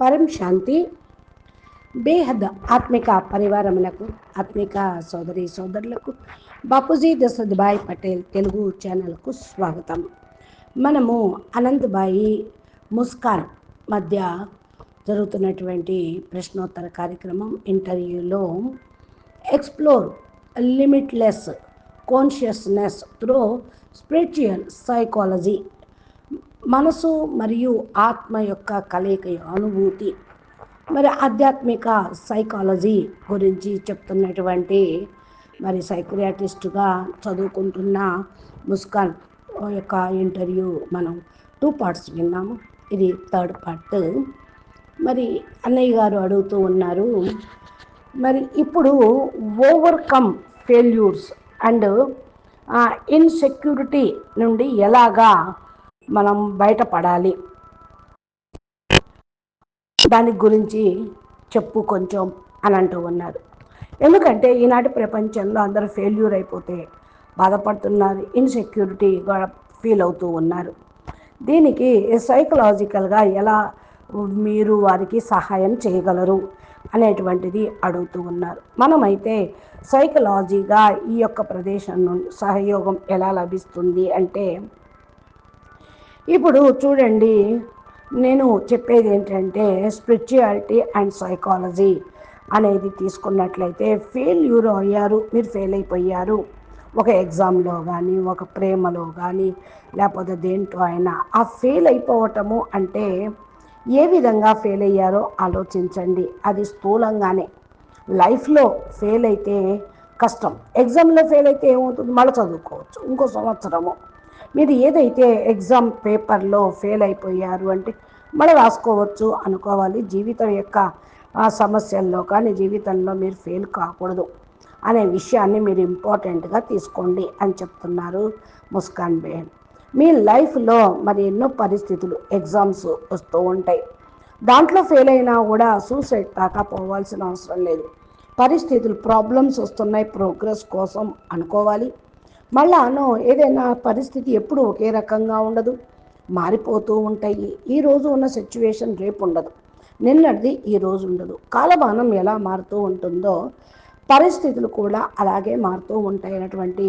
పరం శాంతి. బేహద్ ఆత్మిక పరివారములకు ఆత్మిక సోదరి సోదరులకు బాపూజీ దశరథ్భాయ్ పటేల్ తెలుగు ఛానల్కు స్వాగతం. మనము అనంతబాయి ముస్కాన్ మధ్య జరుగుతున్నటువంటి ప్రశ్నోత్తర కార్యక్రమం ఇంటర్వ్యూలో explore limitless consciousness through spiritual psychology మనసు మరియు ఆత్మ యొక్క కలయిక అనుభూతి. మరి ఆధ్యాత్మిక సైకాలజీ గురించి చెప్తున్నటువంటి మరి సైక్రియాటిస్టుగా చదువుకుంటున్న ముస్కాన్ యొక్క ఇంటర్వ్యూ మనం టూ పార్ట్స్ విన్నాము. ఇది థర్డ్ పార్ట్. మరి అన్నయ్య గారు అడుగుతూ ఉన్నారు మరి ఇప్పుడు ఓవర్కమ్ ఫెయిల్యూర్స్ అండ్ ఇన్సెక్యూరిటీ నుండి ఎలాగా మనం బయటపడాలి దాని గురించి చెప్పు కొంచెం అని అంటూ ఉన్నారు. ఎందుకంటే ఈనాటి ప్రపంచంలో అందరూ ఫెయిల్యూర్ అయిపోతే బాధపడుతున్నారు ఇన్సెక్యూరిటీగా ఫీల్ అవుతూ ఉన్నారు. దీనికి సైకలాజికల్గా ఎలా మీరు వారికి సహాయం చేయగలరు అనేటువంటిది అడుగుతూ ఉన్నారు. మనమైతే సైకలాజీగా ఈ యొక్క ప్రదేశం నుండి సహయోగం ఎలా లభిస్తుంది అంటే ఇప్పుడు చూడండి నేను చెప్పేది ఏంటంటే స్పిరిచువాలిటీ అండ్ సైకాలజీ అనేది తీసుకున్నట్లయితే ఫెయిల్యూర్ అయ్యారు మీరు ఫెయిల్ అయిపోయారు. ఒక ఎగ్జామ్లో కానీ ఒక ప్రేమలో కానీ లేకపోతే దేంట్లో అయినా ఆ ఫెయిల్ అయిపోవటము అంటే ఏ విధంగా ఫెయిల్ అయ్యారో ఆలోచించండి. అది స్థూలంగానే. లైఫ్లో ఫెయిల్ అయితే కష్టం. ఎగ్జామ్లో ఫెయిల్ అయితే ఏమవుతుంది? మళ్ళీ చదువుకోవచ్చు. ఇంకో సంవత్సరము. మీరు ఏదైతే ఎగ్జామ్ పేపర్లో ఫెయిల్ అయిపోయారు అంటే మళ్ళీ రాసుకోవచ్చు అనుకోవాలి. జీవితం యొక్క సమస్యల్లో కానీ జీవితంలో మీరు ఫెయిల్ కాకూడదు అనే విషయాన్ని మీరు ఇంపార్టెంట్గా తీసుకోండి అని చెప్తున్నారు ముస్కాన్ బేహన్. మీ లైఫ్లో మరి ఎన్నో పరిస్థితులు ఎగ్జామ్స్ వస్తూ ఉంటాయి. దాంట్లో ఫెయిల్ అయినా కూడా సూసైడ్ దాకా పోవాల్సిన అవసరం లేదు. పరిస్థితులు ప్రాబ్లమ్స్ వస్తున్నాయి ప్రోగ్రెస్ కోసం అనుకోవాలి. మళ్ళాను ఏదైనా పరిస్థితి ఎప్పుడు ఒకే రకంగా ఉండదు. మారిపోతూ ఉంటాయి. ఈ రోజు ఉన్న సిచ్యువేషన్ రేపు ఉండదు నిన్నటిది ఈ రోజు ఉండదు. కాలమానం ఎలా మారుతూ ఉంటుందో పరిస్థితులు కూడా అలాగే మారుతూ ఉంటాయి అన్నటువంటి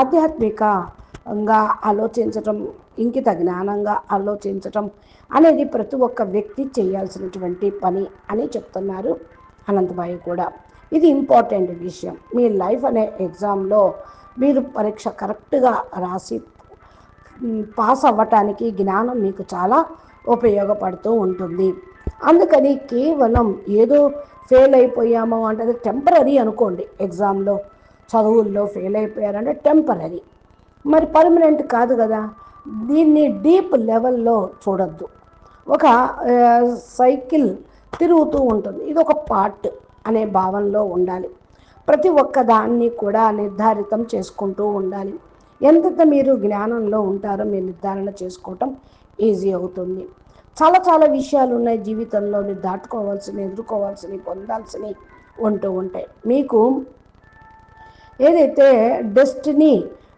ఆధ్యాత్మికంగా ఆలోచించటం ఇంకిత జ్ఞానంగా ఆలోచించటం అనేది ప్రతి ఒక్క వ్యక్తి చేయాల్సినటువంటి పని అని చెప్తున్నారు అనంతబాయి కూడా. ఇది ఇంపార్టెంట్ విషయం. మీ లైఫ్ అనే ఎగ్జామ్లో మీరు పరీక్ష కరెక్ట్గా రాసి పాస్ అవ్వటానికి జ్ఞానం మీకు చాలా ఉపయోగపడుతూ ఉంటుంది. అందుకని కేవలం ఏదో ఫెయిల్ అయిపోయామో అంటే టెంపరీ అనుకోండి ఎగ్జామ్లో చదువుల్లో ఫెయిల్ అయిపోయారంటే టెంపరీ మరి పర్మనెంట్ కాదు కదా దీన్ని డీప్ లెవెల్లో చూడొద్దు. ఒక సైకిల్ తిరుగుతూ ఉంటుంది. ఇది ఒక పార్ట్ అనే భావనలో ఉండాలి. ప్రతి ఒక్క దాన్ని కూడా నిర్ధారితం చేసుకుంటూ ఉండాలి. ఎంత మీరు జ్ఞానంలో ఉంటారో మీరు నిర్ధారణ చేసుకోవటం ఈజీ అవుతుంది. చాలా చాలా విషయాలు ఉన్నాయి జీవితంలో మీరు దాటుకోవాల్సినవి ఎదుర్కోవాల్సినవి పొందాల్సినవి ఉంటూ ఉంటాయి. మీకు ఏదైతే డెస్టినీ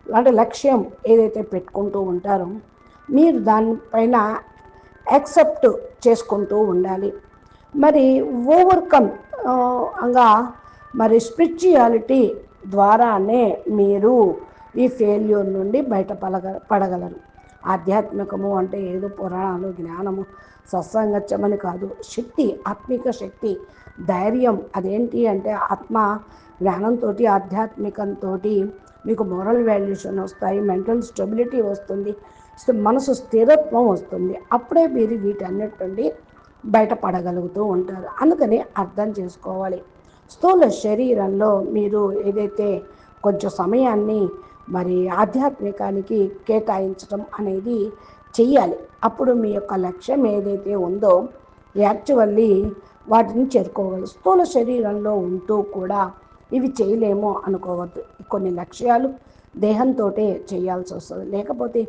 అంటే లక్ష్యం ఏదైతే పెట్టుకుంటూ ఉంటారో మీరు దానిపైన యాక్సెప్ట్ చేసుకుంటూ ఉండాలి. మరి ఓవర్కమ్ అంగా మరి స్పిరిచువాలిటీ ద్వారానే మీరు ఈ ఫెయిల్యూర్ నుండి బయట పడగ పడగలరు. ఆధ్యాత్మికము అంటే ఏదో పురాణాలు జ్ఞానము సత్సంగత్యమని కాదు. శక్తి ఆత్మిక శక్తి ధైర్యం అదేంటి అంటే ఆత్మ జ్ఞానంతో ఆధ్యాత్మికంతో మీకు మోరల్ వాల్యూషన్ వస్తాయి మెంటల్ స్టెబిలిటీ వస్తుంది మనసు స్థిరత్వం వస్తుంది. అప్పుడే మీరు వీటన్నిటి నుండి బయటపడగలుగుతూ ఉంటారు. అందుకని అర్థం చేసుకోవాలి. స్థూల శరీరంలో మీరు ఏదైతే కొంచెం సమయాన్ని మరి ఆధ్యాత్మికానికి కేటాయించడం అనేది చెయ్యాలి. అప్పుడు మీ యొక్క లక్ష్యం ఏదైతే ఉందో యాక్చువల్లీ వాటిని చేరుకోగలరు స్థూల శరీరంలో ఉంటూ కూడా ఇవి చేయలేమో అనుకోవద్దు. కొన్ని లక్ష్యాలు దేహంతో చేయాల్సి వస్తుంది. లేకపోతే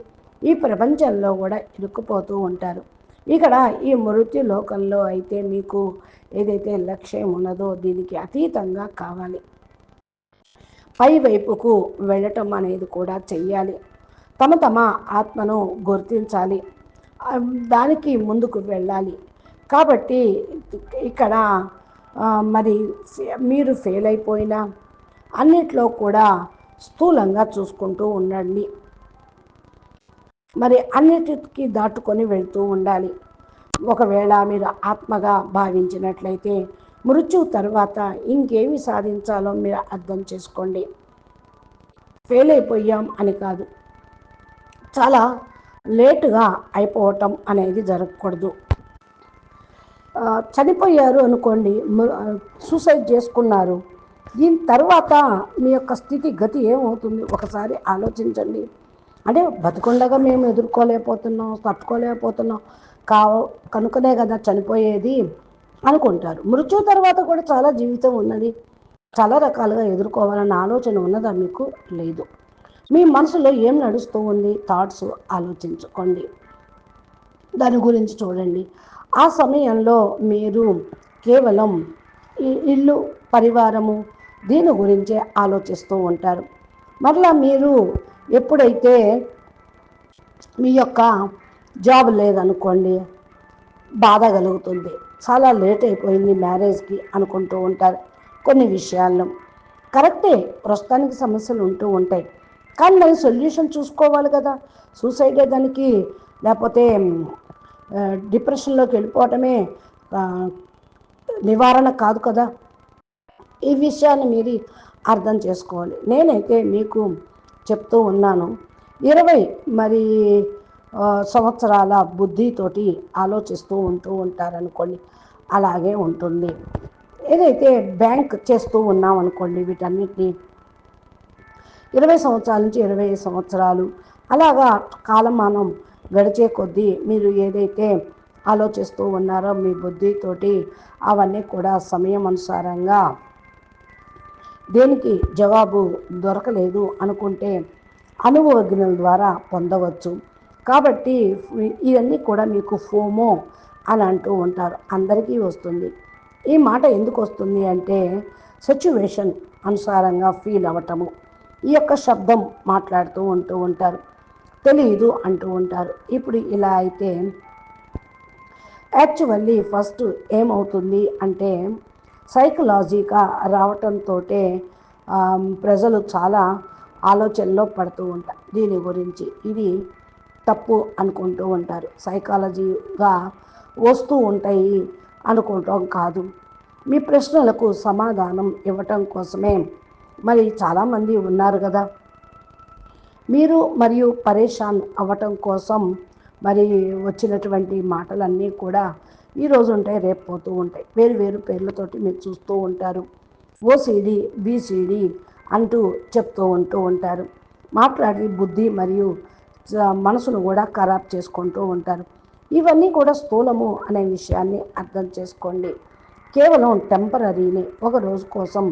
ఈ ప్రపంచంలో కూడా ఇరుక్కుపోతూ ఉంటారు. ఇక్కడ ఈ మృత్యు లోకంలో అయితే మీకు ఏదైతే లక్ష్యం ఉన్నదో దీనికి అతీతంగా కావాలి. పై వైపుకు వెళ్ళటం అనేది కూడా చెయ్యాలి. తమ తమ ఆత్మను గుర్తించాలి. దానికి ముందుకు వెళ్ళాలి. కాబట్టి ఇక్కడ మరి మీరు ఫెయిల్ అయిపోయినా అన్నిట్లో కూడా స్థూలంగా చూసుకుంటూ ఉండండి. మరి అన్నిటికీ దాటుకొని వెళ్తూ ఉండాలి. ఒకవేళ మీరు ఆత్మగా భావించినట్లయితే మృత్యు తర్వాత ఇంకేమి సాధించాలో మీరు అర్థం చేసుకోండి. ఫెయిల్ అయిపోయాం అని కాదు. చాలా లేటుగా అయిపోవటం అనేది జరగకూడదు. చనిపోయారు అనుకోండి సూసైడ్ చేసుకున్నారు. దీని తర్వాత మీ యొక్క స్థితి గతి ఏమవుతుంది? ఒకసారి ఆలోచించండి. అంటే బతుకుండగా మేము ఎదుర్కోలేకపోతున్నాం తట్టుకోలేకపోతున్నాం. కావ కనుకనే కదా చనిపోయేది అనుకుంటారు. మృత్యు తర్వాత కూడా చాలా జీవితం ఉన్నది. చాలా రకాలుగా ఎదుర్కోవాలన్న ఆలోచన ఉన్నదా మీకు? లేదు. మీ మనసులో ఏం నడుస్తూ ఉంది? థాట్స్ ఆలోచించుకోండి. దాని గురించి చూడండి. ఆ సమయంలో మీరు కేవలం ఇల్లు పరివారము దీని గురించే ఆలోచిస్తూ ఉంటారు. మరలా మీరు ఎప్పుడైతే మీ యొక్క జాబ్ లేదనుకోండి బాధ కలుగుతుంది. చాలా లేట్ అయిపోయింది మ్యారేజ్కి అనుకుంటూ ఉంటారు కొన్ని విషయాల్లో కరెక్టే ప్రస్తుతానికి సమస్యలు ఉంటూ ఉంటాయి. కానీ నేను సొల్యూషన్ చూసుకోవాలి కదా. సూసైడ్ దానికి లేకపోతే డిప్రెషన్లోకి వెళ్ళిపోవటమే నివారణ కాదు కదా. ఈ విషయాన్ని మీరు అర్థం చేసుకోవాలి. నేనైతే మీకు చెప్తూ ఉన్నాను. ఇరవై మరి సంవత్సరాల బుద్ధితోటి ఆలోచిస్తూ ఉంటూ ఉంటారనుకోండి అలాగే ఉంటుంది. ఏదైతే బ్యాంక్ చేస్తూ ఉన్నాం అనుకోండి వీటన్నిటిని ఇరవై సంవత్సరాల నుంచి ఇరవై సంవత్సరాలు అలాగా కాలమానం గడిచే కొద్దీ మీరు ఏదైతే ఆలోచిస్తూ ఉన్నారో మీ బుద్ధితోటి అవన్నీ కూడా సమయం అనుసారంగా దేనికి జవాబు దొరకలేదు అనుకుంటే అనుభవజ్ఞుల ద్వారా పొందవచ్చు. కాబట్టి ఇవన్నీ కూడా మీకు ఫోమో అని అంటూ ఉంటారు. అందరికీ వస్తుంది. ఈ మాట ఎందుకు వస్తుంది అంటే సిచ్యువేషన్ అనుసారంగా ఫీల్ అవ్వటము ఈ యొక్క శబ్దం మాట్లాడుతూ ఉంటూ ఉంటారు. తెలియదు అంటూ ఉంటారు. ఇప్పుడు ఇలా అయితే యాక్చువల్లీ ఫస్ట్ ఏమవుతుంది అంటే సైకలాజీగా రావటంతో ప్రజలు చాలా ఆలోచనలో పడుతూ ఉంటారు. దీని గురించి ఇది తప్పు అనుకుంటూ ఉంటారు. సైకాలజీగా వస్తూ ఉంటాయి అనుకోవటం కాదు. మీ ప్రశ్నలకు సమాధానం ఇవ్వటం కోసమే మరి చాలామంది ఉన్నారు కదా. మీరు మరియు పరేషాన్ అవ్వటం కోసం మరి వచ్చినటువంటి మాటలన్నీ కూడా ఈరోజు ఉంటాయి రేపు పోతూ ఉంటాయి. వేరు వేరు పేర్లతోటి మీరు చూస్తూ ఉంటారు. ఓసీడీ బీసీడీ అంటూ చెప్తూ ఉంటూ ఉంటారు. మాట్లాడి బుద్ధి మరియు మనసును కూడా ఖరాబ్ చేసుకుంటూ ఉంటారు. ఇవన్నీ కూడా స్థూలము అనే విషయాన్ని అర్థం చేసుకోండి. కేవలం టెంపరీని ఒక రోజు కోసం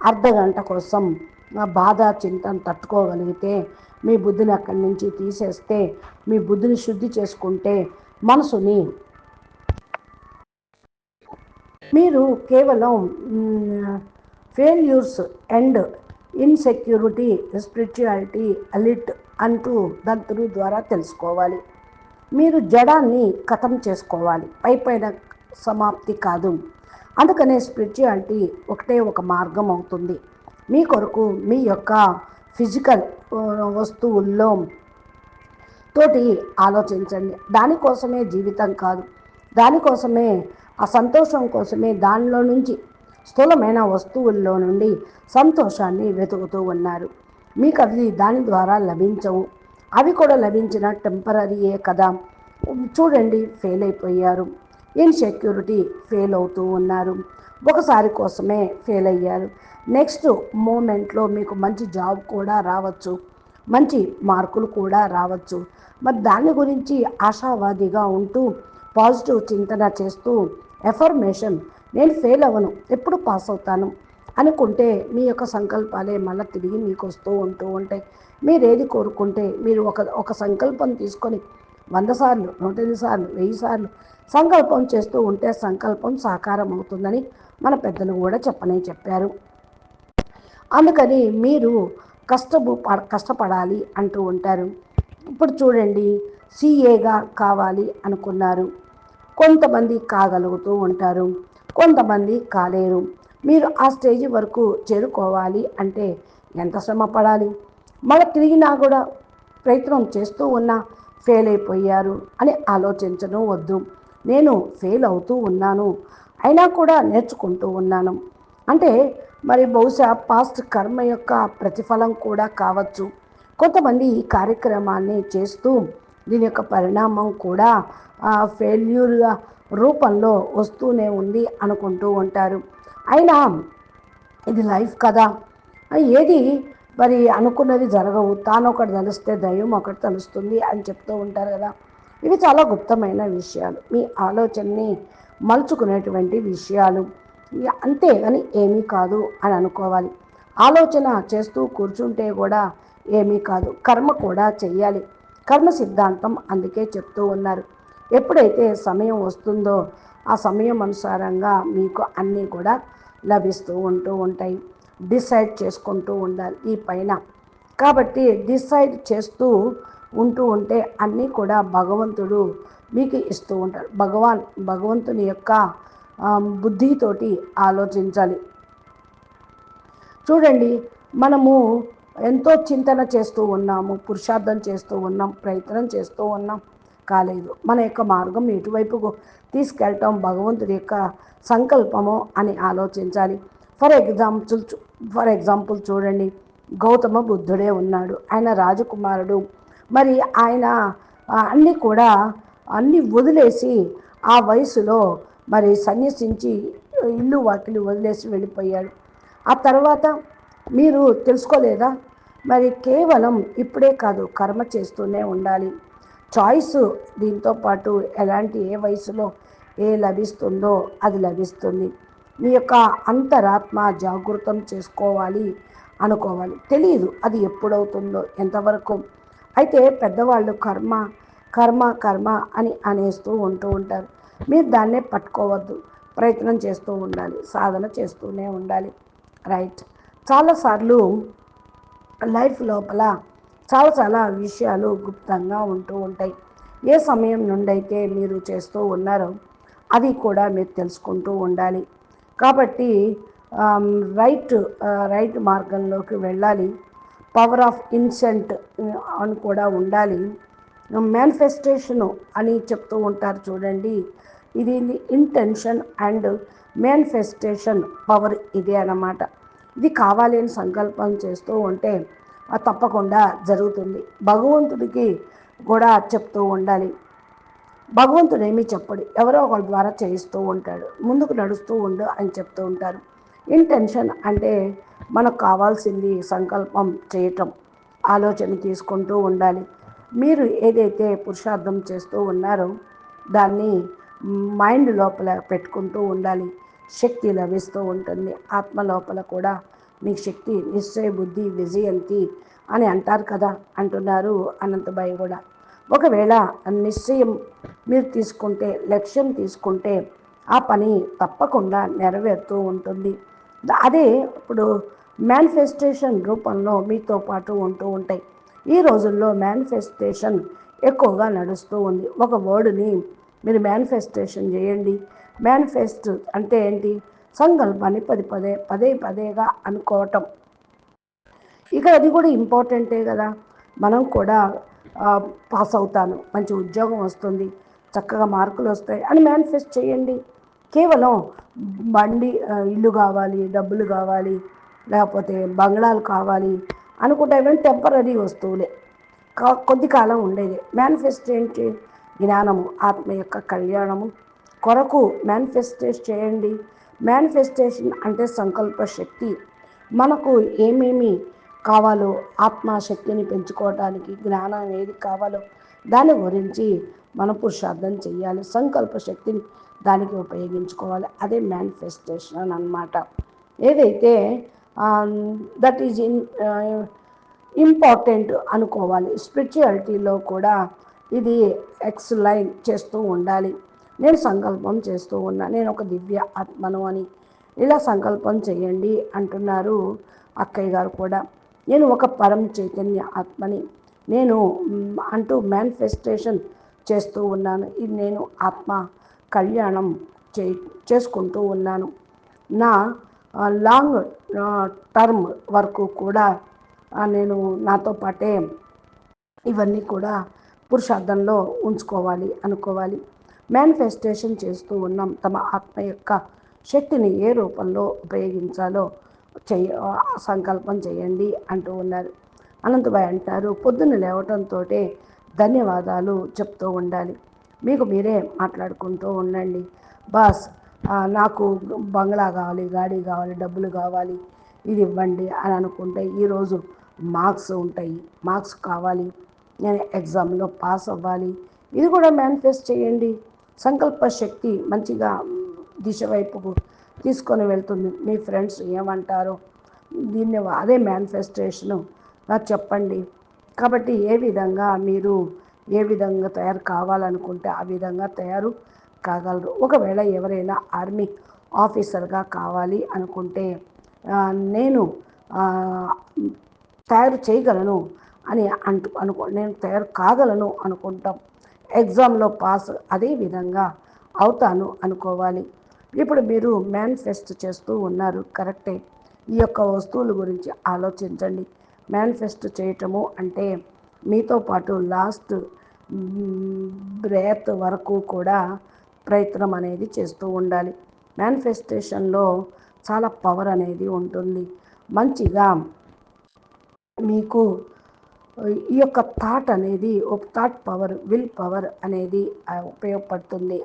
అర్ధ గంట కోసం బాధ చింతను తట్టుకోగలిగితే మీ బుద్ధిని అక్కడి నుంచి తీసేస్తే మీ బుద్ధిని శుద్ధి చేసుకుంటే మనసుని మీరు కేవలం ఫెయిల్యూర్స్ అండ్ ఇన్సెక్యూరిటీ స్పిరిచువాలిటీ అలిట్ అంటూ దంతులు ద్వారా తెలుసుకోవాలి. మీరు జడాన్ని కథం చేసుకోవాలి. పై పైన సమాప్తి కాదు. అందుకనే స్పిరిచువాలిటీ ఒకటే ఒక మార్గం అవుతుంది. మీ కొరకు మీ యొక్క ఫిజికల్ వస్తువుల్లో తోటి ఆలోచించండి. దానికోసమే జీవితం కాదు. దానికోసమే ఆ సంతోషం కోసమే దానిలో నుంచి స్థూలమైన వస్తువుల్లో నుండి సంతోషాన్ని వెతుకుతూ ఉన్నారు. మీకు అవి దాని ద్వారా లభించవు. అవి కూడా లభించిన టెంపరీయే కదా. చూడండి ఫెయిల్ అయిపోయారు. ఇన్సెక్యూరిటీ ఫెయిల్ అవుతూ ఉన్నారు. ఒకసారి కోసమే ఫెయిల్ అయ్యారు. నెక్స్ట్ మూమెంట్లో మీకు మంచి జాబ్ కూడా రావచ్చు. మంచి మార్కులు కూడా రావచ్చు. మరి దాని గురించి ఆశావాదిగా ఉంటూ పాజిటివ్ చింతన చేస్తూ ఎఫర్మేషన్ నేను ఫెయిల్ అవ్వను. ఎప్పుడు పాస్ అవుతాను? అనుకుంటే మీ యొక్క సంకల్పాలే మళ్ళీ తిరిగి మీకు వస్తూ ఉంటూ ఉంటాయి. మీరు ఏది కోరుకుంటే మీరు ఒక ఒక సంకల్పం తీసుకొని వంద సార్లు నూట ఎనిమిది సార్లు వెయ్యి సార్లు సంకల్పం చేస్తూ ఉంటే సంకల్పం సాకారం అవుతుందని మన పెద్దలు కూడా చెప్పనే చెప్పారు. అందుకని మీరు కష్టపు కష్టపడాలి అంటూ ఉంటారు. ఇప్పుడు చూడండి సీఏగా కావాలి అనుకున్నారు. కొంతమంది కాగలుగుతూ ఉంటారు. కొంతమంది కాలేరు. మీరు ఆ స్టేజ్ వరకు చేరుకోవాలి అంటే ఎంత శ్రమ పడాలి? మళ్ళీ తిరిగినా కూడా ప్రయత్నం చేస్తూ ఉన్నా ఫెయిల్ అయిపోయారు అని ఆలోచించడం వద్దు. నేను ఫెయిల్ అవుతూ ఉన్నాను. అయినా కూడా నేర్చుకుంటూ ఉన్నాను. అంటే మరి బహుశా పాస్ట్ కర్మ యొక్క ప్రతిఫలం కూడా కావచ్చు. కొంతమంది ఈ కార్యక్రమాన్ని చేస్తూ దీని యొక్క పరిణామం కూడా ఫెయిల్యూర్ రూపంలో వస్తూనే ఉంది అనుకుంటూ ఉంటారు. అయినా ఇది లైఫ్ కదా. ఏది మరి అనుకున్నది జరగవు. తాను ఒకటి తలుస్తే దైవం ఒకటి తలుస్తుంది అని చెప్తూ ఉంటారు కదా. ఇవి చాలా గుప్తమైన విషయాలు. మీ ఆలోచనని మలుచుకునేటువంటి విషయాలు. అంతే అని ఏమీ కాదు అని అనుకోవాలి. ఆలోచన చేస్తూ కూర్చుంటే కూడా ఏమీ కాదు. కర్మ కూడా చెయ్యాలి. కర్మ సిద్ధాంతం అందుకే చెప్తూ ఉన్నారు. ఎప్పుడైతే సమయం వస్తుందో ఆ సమయం అనుసారంగా మీకు అన్నీ కూడా లభిస్తూ ఉంటూ ఉంటాయి. డిసైడ్ చేసుకుంటూ ఉండాలి ఈ పైన. కాబట్టి డిసైడ్ చేస్తూ ఉంటూ ఉంటే అన్నీ కూడా భగవంతుడు మీకు ఇస్తూ ఉంటాడు. భగవాన్ భగవంతుని యొక్క బుద్ధితోటి ఆలోచించాలి. చూడండి మనము ఎంతో చింతన చేస్తూ ఉన్నాము పురుషార్థం చేస్తూ ఉన్నాం ప్రయత్నం చేస్తూ ఉన్నాం. కాలేదు. మన యొక్క మార్గం ఎటువైపుకు తీసుకెళ్ళటం భగవంతుడి యొక్క సంకల్పము అని ఆలోచించాలి. ఫర్ ఎగ్జాంపుల్ ఫర్ ఎగ్జాంపుల్ చూడండి. గౌతమ బుద్ధుడే ఉన్నాడు. ఆయన రాజకుమారుడు. మరి ఆయన అన్నీ కూడా అన్నీ వదిలేసి ఆ వయసులో మరి సన్యసించి ఇల్లు వాకిలు వదిలేసి వెళ్ళిపోయాడు. ఆ తర్వాత మీరు తెలుసుకోలేదా? మరి కేవలం ఇప్పుడే కాదు కర్మ చేస్తూనే ఉండాలి. చాయిస్ దీంతో పాటు ఎలాంటి ఏ వయసులో ఏ లభిస్తుందో అది లభిస్తుంది. మీ యొక్క అంతరాత్మ జాగృతం చేసుకోవాలి అనుకోవాలి. తెలియదు అది ఎప్పుడవుతుందో ఎంతవరకు. అయితే పెద్దవాళ్ళు కర్మ కర్మ కర్మ అని అనేస్తూ ఉంటూ ఉంటారు. మీరు దాన్నే పట్టుకోవద్దు. ప్రయత్నం చేస్తూ ఉండాలి. సాధన చేస్తూనే ఉండాలి. రైట్. చాలాసార్లు లైఫ్ లోపల చాలా చాలా విషయాలు గుప్తంగా ఉంటూ ఉంటాయి. ఏ సమయం నుండి అయితే మీరు చేస్తూ ఉన్నారో అది కూడా మీరు తెలుసుకుంటూ ఉండాలి. కాబట్టి రైట్ రైట్ మార్గంలోకి వెళ్ళాలి. పవర్ ఆఫ్ ఇన్సెంట్ అని కూడా ఉండాలి. మేనిఫెస్టేషను అని చెప్తూ ఉంటారు చూడండి. ఇది ఇంటెన్షన్ అండ్ మేనిఫెస్టేషన్ పవర్ ఇదే అన్నమాట. ఇది కావాలి అని సంకల్పం చేస్తూ ఉంటే అది తప్పకుండా జరుగుతుంది. భగవంతుడికి కూడా చెప్తూ ఉండాలి. భగవంతుడు ఏమీ చెప్పడు. ఎవరో ఒకరి ద్వారా చేయిస్తూ ఉంటాడు. ముందుకు నడుస్తూ ఉండు అని చెప్తూ ఉంటారు. ఇంటెన్షన్ అంటే మనకు కావాల్సింది సంకల్పం చేయటం ఆలోచన తీసుకుంటూ ఉండాలి. మీరు ఏదైతే పురుషార్థం చేస్తూ ఉన్నారో దాన్ని మైండ్ లోపల పెట్టుకుంటూ ఉండాలి. శక్తి లభిస్తూ ఉంటుంది. ఆత్మ లోపల కూడా మీకు శక్తి నిశ్చయ బుద్ధి విజయంతి అని అంటారు కదా అంటున్నారు అనంతబాయి కూడా. ఒకవేళ నిశ్చయం మీరు తీసుకుంటే లక్ష్యం తీసుకుంటే ఆ పని తప్పకుండా నెరవేరుతూ ఉంటుంది. అదే ఇప్పుడు మేనిఫెస్టేషన్ రూపంలో మీతో పాటు ఉంటూ ఉంటాయి. ఈ రోజుల్లో మేనిఫెస్టేషన్ ఎక్కువగా నడుస్తూ ఉంది. ఒక వర్డ్ని మీరు మేనిఫెస్టేషన్ చేయండి. మేనిఫెస్ట్ అంటే ఏంటి? సంకల్పాన్ని పది పదే పదే పదేగా అనుకోవటం. ఇక అది కూడా ఇంపార్టెంటే కదా. మనం కూడా పాస్ అవుతాను. మంచి ఉద్యోగం వస్తుంది. చక్కగా మార్కులు వస్తాయి అని మేనిఫెస్ట్ చేయండి. కేవలం బండి ఇల్లు కావాలి డబ్బులు కావాలి లేకపోతే బంగ్లాలు కావాలి అనుకుంటే ఇవన్నీ టెంపరీ వస్తువులే. కొద్ది కాలం ఉండేది. మేనిఫెస్ట్ ఏంటి? జ్ఞానము ఆత్మ యొక్క కళ్యాణము. కొరకు మేనిఫెస్టేట్ చేయండి. మేనిఫెస్టేషన్ అంటే సంకల్ప శక్తి. మనకు ఏమేమి కావాలో ఆత్మశక్తిని పెంచుకోవడానికి జ్ఞానం ఏది కావాలో దాని గురించి మన పురుషార్థం చేయాలి. సంకల్ప శక్తిని దానికి ఉపయోగించుకోవాలి. అదే మేనిఫెస్టేషన్ అన్నమాట. ఏదైతే దట్ ఈజ్ ఇన్ ఇంపార్టెంట్ అనుకోవాలి. స్పిరిచువాలిటీలో కూడా ఇది ఎక్స్లైన్ చేస్తూ ఉండాలి. నేను సంకల్పం చేస్తూ ఉన్నా. నేను ఒక దివ్య ఆత్మను అని. ఇలా సంకల్పం చేయండి అంటున్నారు అక్కయ్య గారు కూడా. నేను ఒక పరం చైతన్య ఆత్మని. నేను అంటూ మేనిఫెస్టేషన్ చేస్తూ ఉన్నాను. ఇది నేను ఆత్మ కళ్యాణం చే చేసుకుంటూ ఉన్నాను. నా లాంగ్ టర్మ్ వరకు కూడా నేను నాతో పాటే ఇవన్నీ కూడా పురుషార్థంలో ఉంచుకోవాలి అనుకోవాలి. మేనిఫెస్టేషన్ చేస్తూ ఉన్నాం. తమ ఆత్మ యొక్క శక్తిని ఏ రూపంలో ఉపయోగించాలో చెయ్య సంకల్పం చేయండి అంటూ ఉన్నారు. అనంతభాయ్ అంటారు పొద్దున్న లేవటంతో ధన్యవాదాలు చెప్తూ ఉండాలి. మీకు మీరే మాట్లాడుకుంటూ ఉండండి. బాస్ నాకు బంగ్లా కావాలి గాడి కావాలి డబ్బులు కావాలి ఇది ఇవ్వండి అని అనుకుంటే ఈరోజు మార్క్స్ ఉంటాయి. మార్క్స్ కావాలి. నేను ఎగ్జామ్లో పాస్ అవ్వాలి. ఇది కూడా మేనిఫెస్ట్ చేయండి. సంకల్ప శక్తి మంచిగా దిశ వైపుకు తీసుకొని వెళ్తుంది. మీ ఫ్రెండ్స్ ఏమంటారు? దీన్ని అదే మేనిఫెస్టేషను చెప్పండి. కాబట్టి ఏ విధంగా మీరు ఏ విధంగా తయారు కావాలనుకుంటే ఆ విధంగా తయారు కాగలరు. ఒకవేళ ఎవరైనా ఆర్మీ ఆఫీసర్గా కావాలి అనుకుంటే నేను తయారు చేయగలను అని అంటూ అనుకో నేను తయారు కాగలను అనుకుంటాం. ఎగ్జామ్లో పాస్ అదే విధంగా అవుతాను అనుకోవాలి. ఇప్పుడు మీరు మేనిఫెస్ట్ చేస్తూ ఉన్నారు. కరెక్టే. ఈ యొక్క వస్తువుల గురించి ఆలోచించండి. మేనిఫెస్ట్ చేయటము అంటే మీతో పాటు లాస్ట్ బ్రేత్ వరకు కూడా ప్రయత్నం అనేది చేస్తూ ఉండాలి. మేనిఫెస్టేషన్లో చాలా పవర్ అనేది ఉంటుంది. మంచిగా మీకు ఈ యొక్క థాట్ అనేది ఒక థాట్ పవర్ విల్ పవర్ అనేది ఉపయోగపడుతుంది.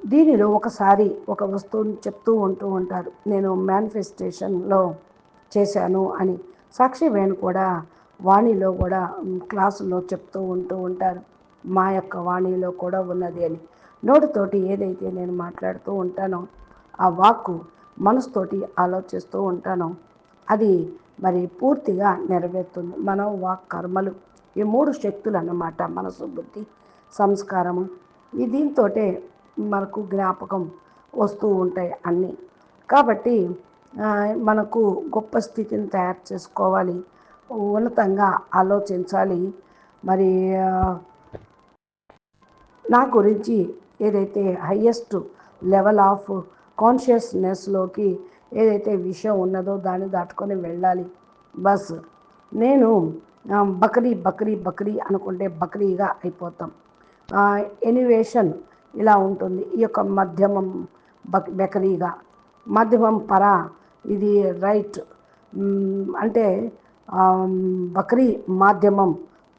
దీనిలో ఒకసారి ఒక వస్తువుని చెప్తూ ఉంటూ ఉంటారు. నేను మేనిఫెస్టేషన్లో చేశాను అని. సాక్షి వేణు కూడా వాణిలో కూడా క్లాసులో చెప్తూ ఉంటూ ఉంటారు. మా యొక్క వాణిలో కూడా ఉన్నది అని. నోటితోటి ఏదైతే నేను మాట్లాడుతూ ఉంటానో ఆ వాక్కు మనసుతోటి ఆలోచిస్తూ ఉంటానో అది మరి పూర్తిగా నెరవేరుతుంది. మనం వాక్ కర్మలు ఈ మూడు శక్తులు అన్నమాట మనసు బుద్ధి సంస్కారము. ఈ దీంతో మనకు జ్ఞాపకం వస్తూ ఉంటాయి అన్నీ. కాబట్టి మనకు గొప్ప స్థితిని తయారు చేసుకోవాలి. ఉన్నతంగా ఆలోచించాలి. మరి నా గురించి ఏదైతే హయ్యెస్ట్ లెవెల్ ఆఫ్ కాన్షియస్నెస్లోకి ఏదైతే విషయం ఉన్నదో దాన్ని దాటుకొని వెళ్ళాలి. బస్. నేను బక్రీ బక్రీ బక్రీ అనుకుంటే బక్రీగా అయిపోతాం. ఎనివేషన్ ఇలా ఉంటుంది. ఈ యొక్క మధ్యమం బక్ బెకరీగా. మధ్యమం పర ఇది రైట్. అంటే బక్రీ మాధ్యమం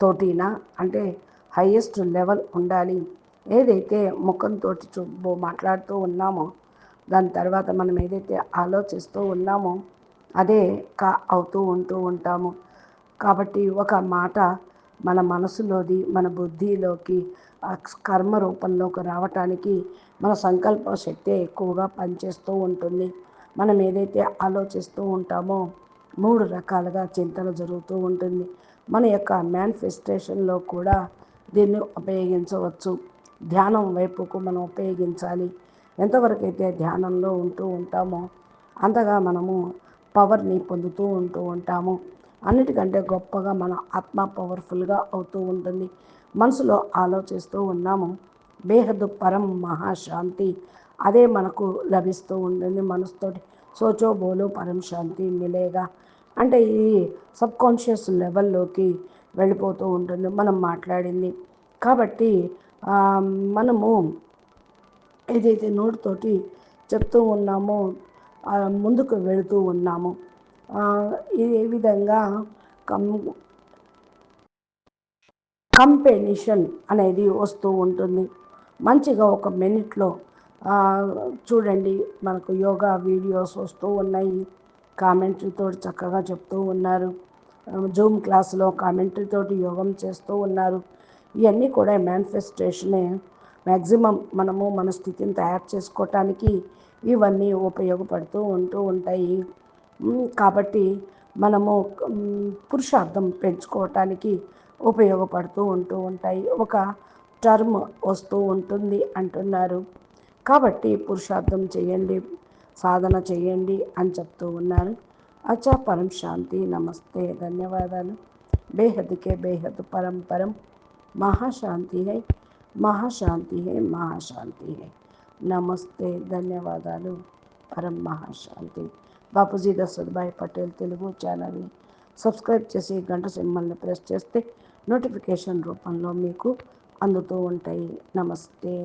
తోటినా అంటే హయ్యెస్ట్ లెవెల్ ఉండాలి. ఏదైతే ముఖంతో మాట్లాడుతూ ఉన్నామో దాని తర్వాత మనం ఏదైతే ఆలోచిస్తూ ఉన్నామో అదే కా అవుతూ ఉంటూ ఉంటాము. కాబట్టి ఒక మాట మన మనసులోది మన బుద్ధిలోకి కర్మ రూపంలోకి రావటానికి మన సంకల్ప శక్తి ఎక్కువగా పనిచేస్తూ ఉంటుంది. మనం ఏదైతే ఆలోచిస్తూ ఉంటామో మూడు రకాలుగా చింతన జరుగుతూ ఉంటుంది. మన యొక్క మేనిఫెస్టేషన్లో కూడా దీన్ని ఉపయోగించవచ్చు. ధ్యానం వైపుకు మనం ఉపయోగించాలి. ఎంతవరకు అయితే ధ్యానంలో ఉంటూ ఉంటామో అంతగా మనము పవర్ని పొందుతూ ఉంటూ ఉంటాము. అన్నిటికంటే గొప్పగా మన ఆత్మ పవర్ఫుల్గా అవుతూ ఉంటుంది. మనసులో ఆలోచిస్తూ ఉన్నాము. బేహద్దు పరం మహాశాంతి. అదే మనకు లభిస్తూ ఉంటుంది మనసుతోటి. సోచో బోలో పరం శాంతి మిలేగా. అంటే ఈ సబ్కాన్షియస్ లెవెల్లోకి వెళ్ళిపోతూ ఉంటుంది. మనం మాట్లాడింది. కాబట్టి మనము ఏదైతే నోటితోటి చెప్తూ ఉన్నామో ముందుకు వెళుతూ ఉన్నాము. ఏ విధంగా కం కంపెనిషన్ అనేది వస్తూ ఉంటుంది. మంచిగా ఒక మినిట్లో చూడండి మనకు యోగా వీడియోస్ వస్తూ ఉన్నాయి. కామెంటరీతో చక్కగా చెప్తూ ఉన్నారు. జూమ్ క్లాస్లో కామెంటరీతోటి యోగం చేస్తూ ఉన్నారు. ఇవన్నీ కూడా మేనిఫెస్టేషనే మ్యాక్సిమం మనము మన స్థితిని తయారు చేసుకోవటానికి ఇవన్నీ ఉపయోగపడుతూ ఉంటూ ఉంటాయి. కాబట్టి మనము పురుషార్థం పెంచుకోవటానికి ఉపయోగపడుతూ ఉంటూ ఉంటాయి. ఒక టర్మ్ వస్తూ ఉంటుంది అంటున్నారు. కాబట్టి పురుషార్థం చేయండి సాధన చేయండి అని చెప్తూ ఉన్నారు. అచ్చా పరం శాంతి నమస్తే ధన్యవాదాలు. బేహద్కే బేహద్ పరం పరం. మహాశాంతి హై. మహాశాంతి హే మహాశాంతి హే. నమస్తే ధన్యవాదాలు. పరం మహాశాంతి. బాపూజీ దశరథభాయ్ పటేల్ తెలుగు ఛానల్ని సబ్స్క్రైబ్ చేసి గంట సింబల్ని ప్రెస్ చేస్తే నోటిఫికేషన్ రూపంలో మీకు అందుతూ ఉంటాయి. నమస్తే.